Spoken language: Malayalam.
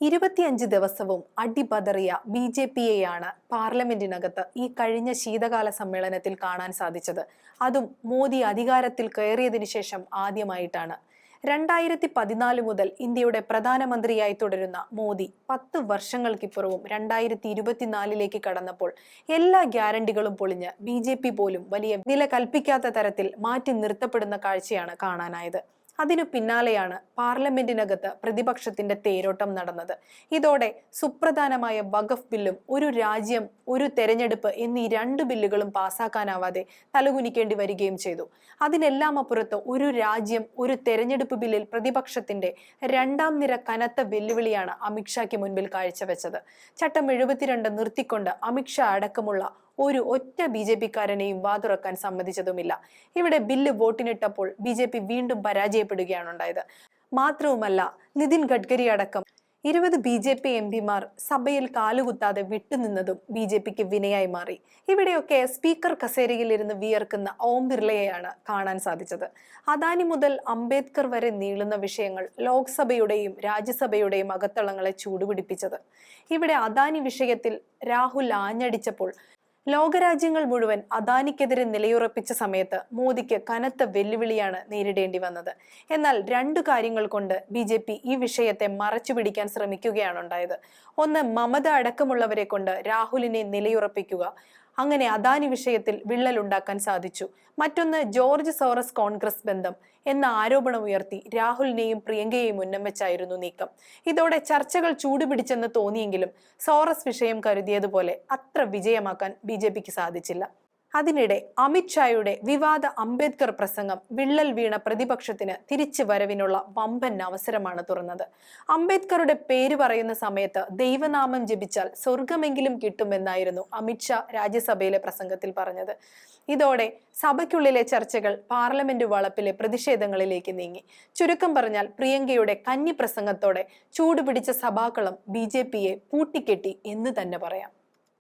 ഇരുപത്തിയഞ്ച് ദിവസവും അടിപതറിയ ബി ജെ പിയെയാണ് പാർലമെന്റിനകത്ത് ഈ കഴിഞ്ഞ ശീതകാല സമ്മേളനത്തിൽ കാണാൻ സാധിച്ചത്. അതും മോദി അധികാരത്തിൽ കയറിയതിനു ശേഷം ആദ്യമായിട്ടാണ്. രണ്ടായിരത്തി പതിനാല് മുതൽ ഇന്ത്യയുടെ പ്രധാനമന്ത്രിയായി തുടരുന്ന മോദി പത്ത് വർഷങ്ങൾക്കിപ്പുറവും രണ്ടായിരത്തി ഇരുപത്തിനാലിലേക്ക് കടന്നപ്പോൾ എല്ലാ ഗ്യാരണ്ടികളും പൊളിഞ്ഞ് ബി പോലും വലിയ വില കൽപ്പിക്കാത്ത തരത്തിൽ മാറ്റി നിർത്തപ്പെടുന്ന കാഴ്ചയാണ് കാണാനായത്. അതിനു പിന്നാലെയാണ് പാർലമെന്റിനകത്ത് പ്രതിപക്ഷത്തിന്റെ തേരോട്ടം നടന്നത്. ഇതോടെ സുപ്രധാനമായ വഖഫ് ബില്ലും ഒരു രാജ്യം ഒരു തെരഞ്ഞെടുപ്പ് എന്നീ രണ്ട് ബില്ലുകളും പാസ്സാക്കാനാവാതെ തലകുനിക്കേണ്ടി വരികയും ചെയ്തു. അതിനെല്ലാം അപ്പുറത്ത് ഒരു രാജ്യം ഒരു തെരഞ്ഞെടുപ്പ് ബില്ലിൽ പ്രതിപക്ഷത്തിന്റെ രണ്ടാം നിര കനത്ത വെല്ലുവിളിയാണ് അമിത്ഷായ്ക്ക് മുൻപിൽ കാഴ്ചവെച്ചത്. ചട്ടം എഴുപത്തിരണ്ട് നിർത്തിക്കൊണ്ട് അമിത്ഷാ അടക്കമുള്ള ഒരു ഒറ്റ ബി ജെ പിക്കാരനെയും വാതുറക്കാൻ സമ്മതിച്ചതുമില്ല. ഇവിടെ ബില്ല് വോട്ടിനിട്ടപ്പോൾ ബി ജെ പി വീണ്ടും പരാജയപ്പെടുകയാണ് ഉണ്ടായത്. മാത്രവുമല്ല നിതിൻ ഗഡ്കരി അടക്കം ഇരുപത് ബി ജെ പി എം പിമാർ സഭയിൽ കാലുകുത്താതെ വിട്ടുനിന്നതും ബി ജെ പിക്ക് വിനയായി മാറി. ഇവിടെയൊക്കെ സ്പീക്കർ കസേരയിൽ ഇരുന്ന് വിയർക്കുന്ന ഓം ബിർളയെയാണ് കാണാൻ സാധിച്ചത്. അദാനി മുതൽ അംബേദ്കർ വരെ നീളുന്ന വിഷയങ്ങൾ ലോക്സഭയുടെയും രാജ്യസഭയുടെയും അകത്തളങ്ങളെ ചൂടുപിടിപ്പിച്ചത്. ഇവിടെ അദാനി വിഷയത്തിൽ രാഹുൽ ആഞ്ഞടിച്ചപ്പോൾ ലോകരാജ്യങ്ങൾ മുഴുവൻ അദാനിക്കെതിരെ നിലയുറപ്പിച്ച സമയത്ത് മോദിക്ക് കനത്ത വെല്ലുവിളിയാണ് നേരിടേണ്ടി വന്നത്. എന്നാൽ രണ്ടു കാര്യങ്ങൾ കൊണ്ട് ബി ജെ പി ഈ വിഷയത്തെ മറച്ചു പിടിക്കാൻ ശ്രമിക്കുകയാണ് ഉണ്ടായത്. ഒന്ന് മമത അടക്കമുള്ളവരെ കൊണ്ട് രാഹുലിനെ നിലയുറപ്പിക്കുക. അങ്ങനെ അദാനി വിഷയത്തിൽ വിള്ളലുണ്ടാക്കാൻ സാധിച്ചു. മറ്റൊന്ന് ജോർജ് സോറസ് കോൺഗ്രസ് ബന്ധം എന്ന ആരോപണം ഉയർത്തി രാഹുലിനെയും പ്രിയങ്കയെയും ഉന്നം വെച്ചായിരുന്നു നീക്കം. ഇതോടെ ചർച്ചകൾ ചൂടുപിടിച്ചെന്ന് തോന്നിയെങ്കിലും സോറസ് വിഷയം കരുതിയതുപോലെ അത്ര വിജയമാക്കാൻ ബി സാധിച്ചില്ല. അതിനിടെ അമിത്ഷായുടെ വിവാദ അംബേദ്കർ പ്രസംഗം വിള്ളൽ വീണ പ്രതിപക്ഷത്തിന് തിരിച്ചു വരവിനുള്ള വമ്പൻ അവസരമാണ് തുറന്നത്. അംബേദ്കറുടെ പേര് പറയുന്ന സമയത്ത് ദൈവനാമം ജപിച്ചാൽ സ്വർഗമെങ്കിലും കിട്ടുമെന്നായിരുന്നു അമിത്ഷാ രാജ്യസഭയിലെ പ്രസംഗത്തിൽ പറഞ്ഞത്. ഇതോടെ സഭയ്ക്കുള്ളിലെ ചർച്ചകൾ പാർലമെന്റ് വളപ്പിലെ പ്രതിഷേധങ്ങളിലേക്ക് നീങ്ങി. ചുരുക്കം പറഞ്ഞാൽ പ്രിയങ്കയുടെ കന്നി പ്രസംഗത്തോടെ ചൂടുപിടിച്ച സഭാക്കളം ബി ജെ പിയെ പൂട്ടിക്കെട്ടി എന്ന് തന്നെ പറയാം.